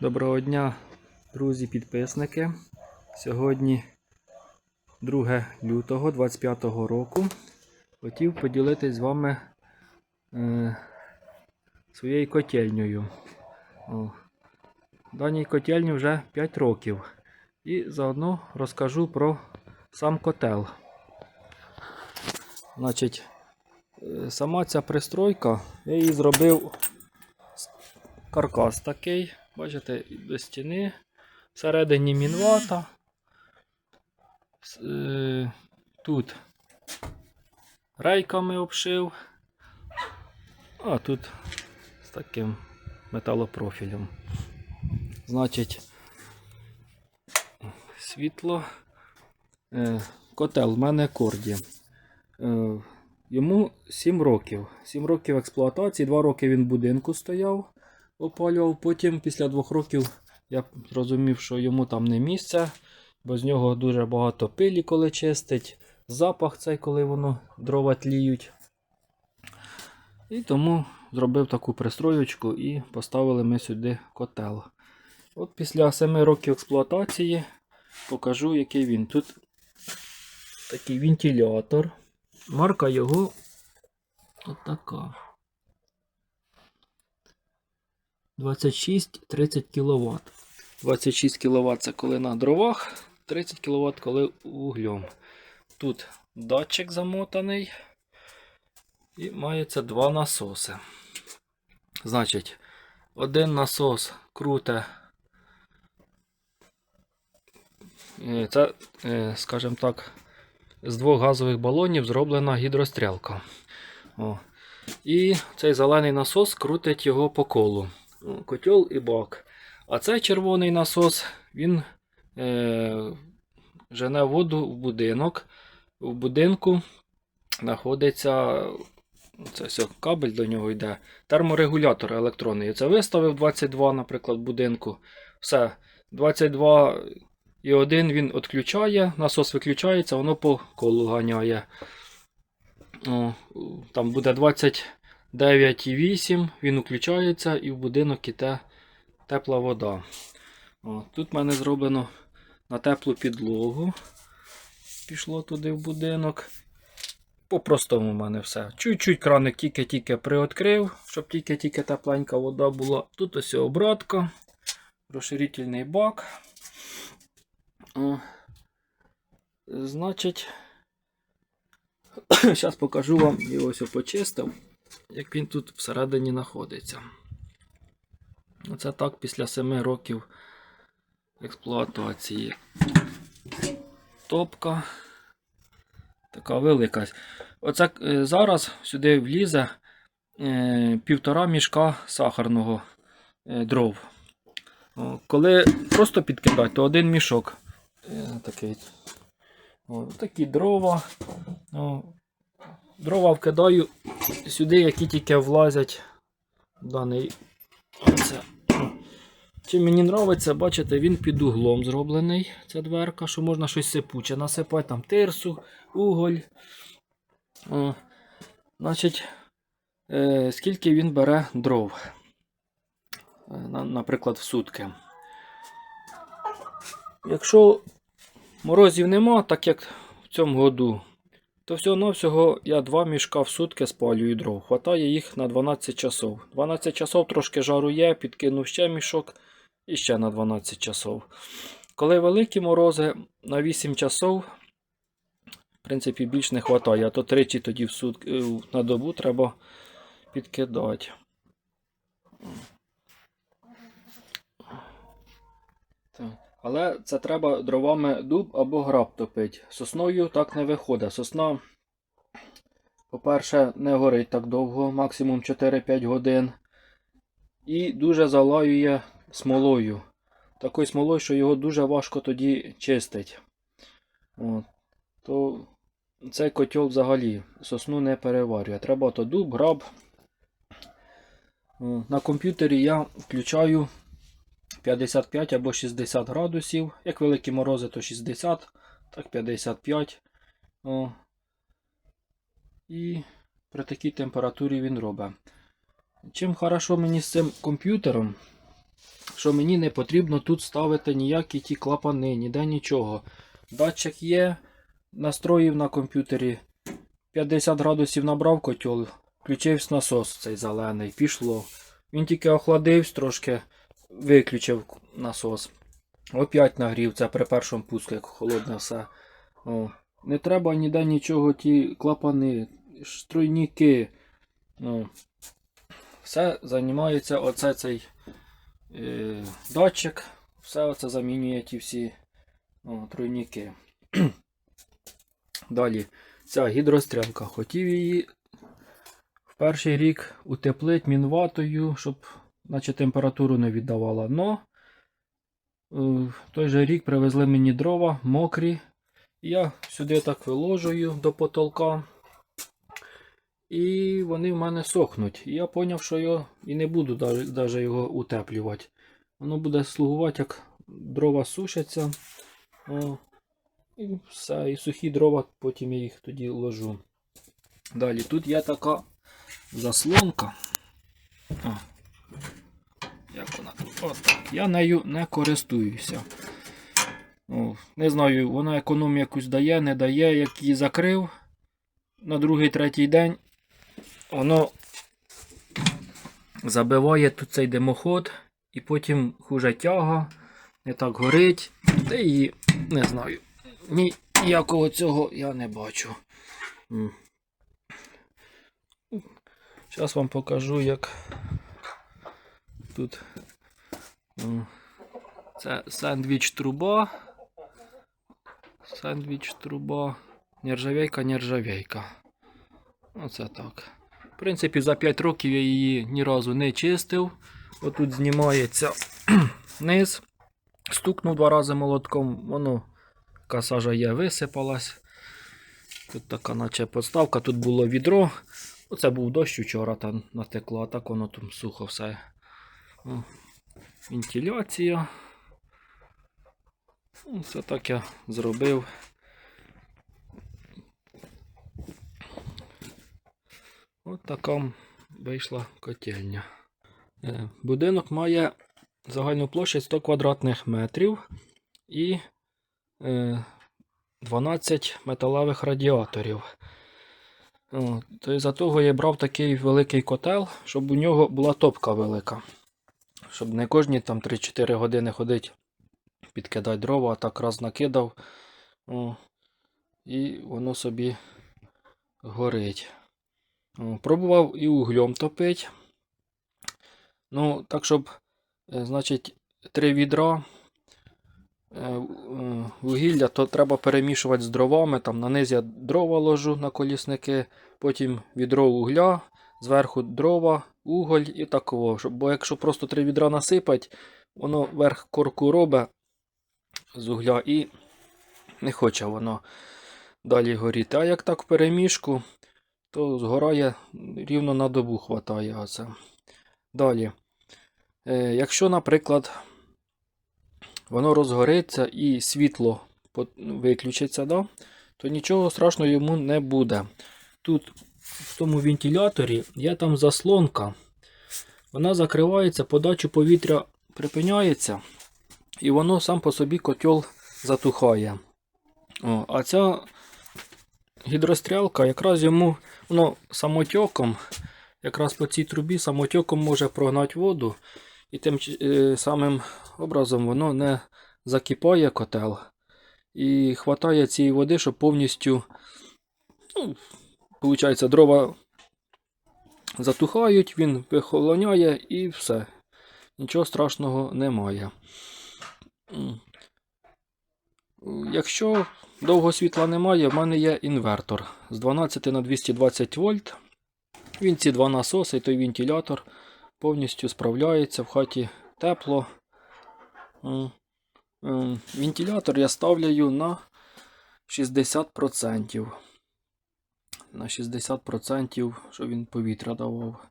Доброго дня, друзі-підписники. Сьогодні 2 лютого 25 року. Хотів поділитись з вами е, своєю котельнею. О, даній котельні вже 5 років. І заодно розкажу про сам котел. Значить, е, сама ця пристройка, я її зробив каркас такий. Бачите, до стіни. Всередині мінвата. Е, Тут рейками обшив. А тут з таким металопрофілем. Значить, світло. Е, Котел в мене корді. Е, Йому 7 років. 7 років експлуатації, 2 роки він в будинку стояв, опалював. Потім, після 2 років, я зрозумів, що йому там не місце, бо з нього дуже багато пилі, коли чистить, запах цей, коли воно дрова тліють. І тому зробив таку пристроєчку і поставили ми сюди котел. От після 7 років експлуатації покажу, який він. Тут такий вентилятор. Марка його отака. 26-30 кВт. 26 кВт це коли на дровах, 30 кВт коли углем. Тут датчик замотаний. І мається два насоси. Значить, один насос круте. е, Це, е, скажімо так, з двох газових балонів зроблена гідрострілка. О. І цей зелений насос крутить його по колу. О, Котел і бак. А цей червоний насос він е, жене воду в будинок. В будинку знаходиться це кабель до нього йде. Терморегулятор електронний. Це виставив 22, наприклад, в будинку. Все. 22 і один він відключає, насос виключається, воно по колу ганяє. О, там буде 29,8, він включається і в будинок іде тепла вода. О, тут в мене зроблено на теплу підлогу. Пішло туди в будинок. По-простому в мене все. Чуть-чуть краник тільки-тільки приоткрив, щоб тільки-тільки тепленька вода була. Тут ось обратка, розширительний бак. О, значить, зараз покажу вам, я ось почистив, як він тут всередині знаходиться. Оце так після 7 років експлуатації. Топка. Така велика. Оце е, зараз сюди влізе е, півтора мішка сахарного е, дров. Коли просто підкидати, то один мішок. Такий. Такі дрова. Дрова вкидаю сюди, які тільки влазять в даний. Оце. О. Чим мені подобається, бачите, він під углом зроблений. Ця дверка, що можна щось сипуче насипати, там тирсу, уголь. О, значить, е, скільки він бере дров, Е, на, наприклад, в сутки. Якщо морозів нема, так як в цьому году, то всього-навсього я два мішка в сутки спалюю дров. Хватає їх на 12 часов. 12 часов трошки жару є, підкинув ще мішок і ще на 12 часов. Коли великі морози на 8 часов, в принципі, більш не вистачає, а то тричі тоді в сутки, е, на добу треба підкидати. Так. Але це треба дровами дуб або граб топити. Сосною так не виходить. Сосна, по-перше, не горить так довго, максимум 4-5 годин. І дуже залаює смолою. Такою смолою, що його дуже важко тоді чистить. То цей котел взагалі сосну не переварює. Треба то дуб, граб. На комп'ютері я включаю 55 або 60 градусів. Як великі морози, то 60, так 55. О. І при такій температурі він робить. Чим хорошо мені з цим комп'ютером, що мені не потрібно тут ставити ніякі ті клапани, ніде нічого. Датчик є, настроїв на комп'ютері. 50 градусів набрав котел, включився насос цей зелений, пішло. Він тільки охладився трошки, виключив насос. Опять нагрів, при першому пуску, як холодне все. О. Не треба ніде нічого, ті клапани, струйніки. Ну, все займається оце цей е, датчик. Все оце замінює ті всі о, тройніки. Далі ця гідрострілка. Хотів її в перший рік утеплити мінватою, щоб наче температуру не віддавала. Но е, той же рік привезли мені дрова мокрі. Я сюди так виложую до потолка. І вони в мене сохнуть. І я зрозумів, що я і не буду навіть його утеплювати. Воно буде слугувати, як дрова сушаться. О, і все. І сухі дрова, потім я їх тоді ложу. Далі тут є така заслонка. О? Отак. Я нею не користуюся. О, не знаю, вона економію якусь дає, не дає, як її закрив. На другий, третій день воно забиває тут цей димоход, і потім хуже тяга, не так горить. Та її не знаю. Ніякого цього я не бачу. Зараз вам покажу, як тут це сендвіч труба. Сендвіч труба. Нержавейка, нержавейка. Оце так. В принципі, за 5 років я її ні разу не чистив. Отут знімається низ. Стукнув два рази молотком, воно така сажа є, висипалась. Тут така наче подставка, тут було відро. Оце був дощ вчора там натекло, а так воно там сухо все. Вентиляція. Ну, Це так я зробив. От така вийшла котельня. Е, Будинок має загальну площадь 100 квадратних метрів і е, 12 металевих радіаторів. Із-за того я брав такий великий котел, щоб у нього була топка велика. Щоб не кожні там 3-4 години ходить, підкидати дрова, а так раз накидав. О, і воно собі горить. О, Пробував і углем топити. Ну, так, щоб, е, значить, три відра е, е, вугілля, то треба перемішувати з дровами. Там на низ я дрова ложу на колісники, потім відро угля, зверху дрова, уголь і такого. Бо якщо просто три відра насипать, воно верх корку робить з угля і не хоче воно далі горіти. А як так в перемішку, то згорає рівно на добу хватає. Оце. Далі. Е, якщо, наприклад, воно розгориться і світло виключиться, да, то нічого страшного йому не буде. Тут в тому вентиляторі є там заслонка. Вона закривається, подачу повітря припиняється, і воно сам по собі котел затухає. О, а ця гідрострілка якраз йому воно самотьоком, якраз по цій трубі самотьоком може прогнати воду, і тим е, самим образом воно не закипає котел. І хватає цієї води, щоб повністю, ну, виходить, дрова затухають, він вихолоняє і все. Нічого страшного немає. Якщо довго світла немає, в мене є інвертор з 12 на 220 вольт. Він ці два насоси, той вентилятор повністю справляється в хаті тепло. Вентилятор я ставляю на 60%. На 60%, щоб він повітря давав.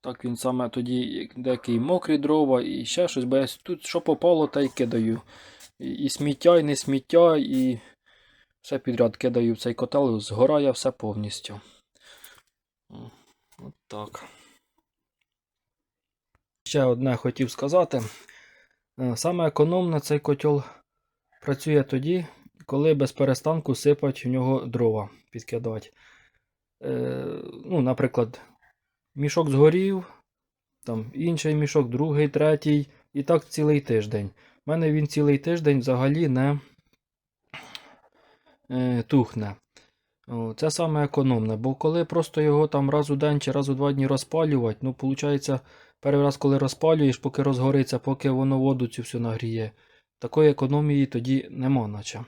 Так він саме тоді як деякі мокрі дрова і ще щось, бо я тут що попало, та й кидаю. І, і сміття, і не сміття, і все підряд кидаю в цей котел, згорає все повністю. От так. ще одне хотів сказати. Е, Саме економно цей котел працює тоді, коли без перестанку сипать в нього дрова підкидати. Е, ну, наприклад, мішок згорів, там інший мішок, другий, третій, і так цілий тиждень. У мене він цілий тиждень взагалі не е, тухне. О, Це саме економне, бо коли просто його там раз у день чи раз у два дні розпалювати, ну, виходить, перший раз, коли розпалюєш, поки розгориться, поки воно воду цю всю нагріє, такої економії тоді нема наче.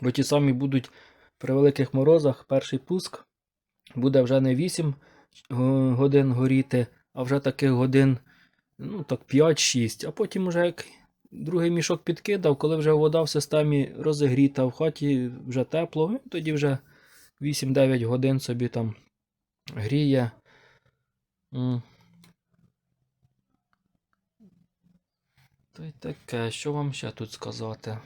Бо ті самі будуть при великих морозах, перший пуск буде вже не 8 годин горіти, а вже таких годин ну, так 5-6. А потім вже як другий мішок підкидав, коли вже вода в системі розігріта, в хаті вже тепло, він тоді вже 8-9 годин собі там гріє. Та й таке, що вам ще тут сказати?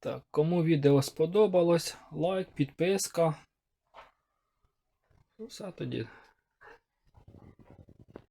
Так, кому відео сподобалось, лайк, підписка. Ну, Все тоді.